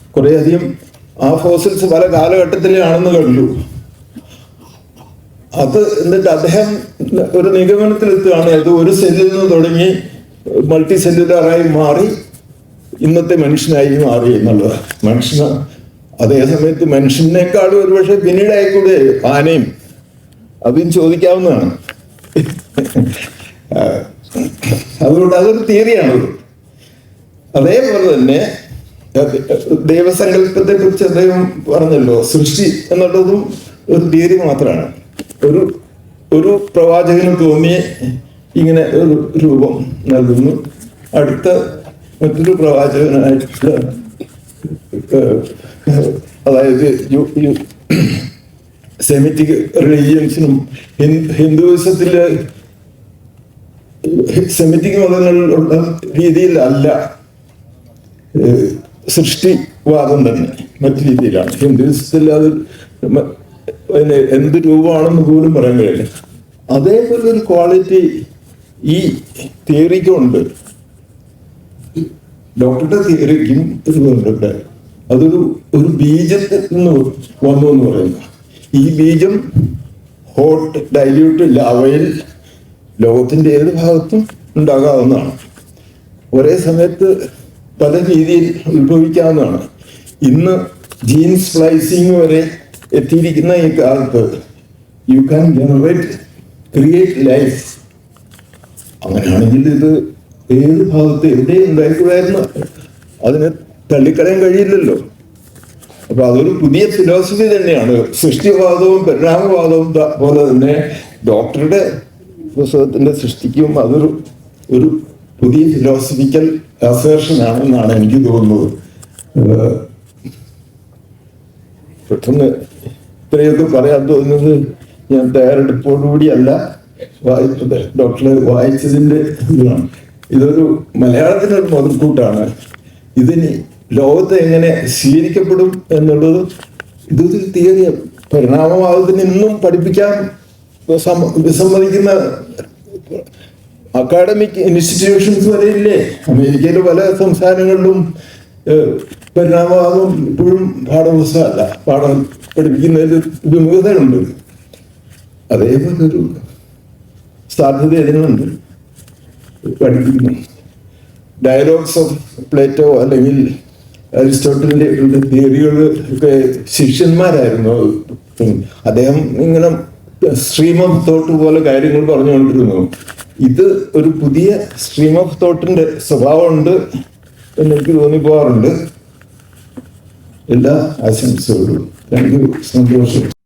കുറേയധികം ആ ഫോസിൽസ് പല കാലഘട്ടത്തിലാണെന്ന് കണ്ടു. അത് എന്നിട്ട് അദ്ദേഹം ഒരു നിഗമനത്തിലെത്തുകയാണ്. അത് ഒരു സെല്ലിൽ നിന്ന് തുടങ്ങി മൾട്ടി സെല്ലുലറായി മാറി ഇന്നത്തെ മനുഷ്യനായി മാറി എന്നുള്ളത് മനുഷ്യന് അതേ സമയത്ത് മനുഷ്യനേക്കാളും ഒരുപക്ഷെ പിന്നീടായിക്കൂടെ ആനയും അതും ചോദിക്കാവുന്നതാണ്. അതുകൊണ്ട് അതൊരു തിയറിയാണത്. അതേപോലെ തന്നെ ദൈവസങ്കല്പത്തെ കുറിച്ച് അദ്ദേഹം പറഞ്ഞല്ലോ സൃഷ്ടി എന്നുള്ളതും ഒരു തിയറി മാത്രമാണ്. ഒരു ഒരു പ്രവാചകന് തോന്നിയ ഇങ്ങനെ ഒരു രൂപം നൽകുന്നു. അടുത്ത മറ്റൊരു പ്രവാചകനായിട്ടുള്ള അതായത് സെമിറ്റിക് റിലീജിയൻസിനും ഹിന്ദുവിസത്തിൽ സെമിറ്റിക് മതങ്ങളിലുള്ള രീതിയിൽ അല്ല സൃഷ്ടിവാദം തന്നെ മറ്റു രീതിയിലാണ്. ഹിന്ദുവിസത്തിൽ അത് എന്ത് രൂപമാണെന്ന് പോലും പറയാൻ കഴിയില്ല. അതേപോലെ ഒരു ക്വാളിറ്റി ഈ തിയറിക്കുണ്ട് ഡോക്ടറുടെ തിയറിക്കും ഇതുകൊണ്ടുണ്ട് അതൊരു ഒരു ബീജത്തിൽ നിന്ന് വന്നു എന്ന് പറയുന്നു. ഈ ബീജം ഹോട്ട് ഡൈല്യൂട്ട് ലാവയിൽ ലോകത്തിന്റെ ഏത് ഭാഗത്തും ഉണ്ടാകാവുന്നതാണ്. ഒരേ സമയത്ത് പല രീതിയിൽ ഉത്ഭവിക്കാവുന്നതാണ് ഇന്ന് ജീൻസ് സ്പ്ലൈസിങ് വരെ എത്തിയിരിക്കുന്ന ഈ കാലത്ത് you can generate create life അങ്ങനെയാണെങ്കിൽ ഇത് ഏത് ഭാഗത്ത് എവിടെ ഉണ്ടായിക്കൂടായിരുന്നു? അതിനെ തള്ളിക്കളയാൻ കഴിയില്ലല്ലോ. അപ്പൊ അതൊരു പുതിയ ഫിലോസഫി തന്നെയാണ്. സൃഷ്ടിവാദവും പരിണാമവാദവും പോലെ തന്നെ ഡോക്ടറുടെ പുസ്തകത്തിന്റെ സൃഷ്ടിക്കും അതൊരു ഒരു പുതിയ ഫിലോസഫിക്കൽ അസേർഷൻ ആണെന്നാണ് എനിക്ക് തോന്നുന്നത്. പെട്ടെന്ന് ഇത്രയൊക്കെ പറയാൻ തോന്നുന്നത് ഞാൻ തയ്യാറെടുപ്പോടുകൂടി അല്ല വായിച്ചത് ഡോക്ടർ വായിച്ചതിന്റെ ഇതാണ്. ഇതൊരു മലയാളത്തിനൊരു മുതൽക്കൂട്ടാണ് ഇതിന് ലോകത്ത് എങ്ങനെ സ്വീകരിക്കപ്പെടും എന്നുള്ളത് ഇതൊരു തിയറിയ പരിണാമവാദത്തിന് ഇന്നും പഠിപ്പിക്കാൻ സമ്മ- വിസമ്മതിക്കുന്ന അക്കാഡമിക് ഇൻസ്റ്റിറ്റ്യൂഷൻസ് വരെ ഇല്ലേ അമേരിക്കയിലെ പല സംസ്ഥാനങ്ങളിലും പരിണാമവാദം ഇപ്പോഴും പാഠപുസ്തകമല്ല. പാഠം പഠിപ്പിക്കുന്നതിൽ വിമുഖതയുണ്ട്. അതേപോലെ ഒരു സാധ്യത ഇതിനുണ്ട് പഠിപ്പിക്കുന്നു ഡയലോഗ്സ് ഓഫ് പ്ലേറ്റോ അല്ലെങ്കിൽ അരിസ്റ്റോട്ടലിന്റെ തിയറികൾ ഒക്കെ ശിഷ്യന്മാരായിരുന്നു. അദ്ദേഹം ഇങ്ങനെ സ്ട്രീം ഓഫ് തോട്ട് പോലെ കാര്യങ്ങൾ പറഞ്ഞുകൊണ്ടിരുന്നു. ഇത് ഒരു പുതിയ സ്ട്രീം ഓഫ് തോട്ടിന്റെ സ്വഭാവമുണ്ട് എന്ന് എനിക്ക് തോന്നിപ്പോവാറുണ്ട്. എല്ലാ ആശംസകളും. താങ്ക് യു സന്തോഷം.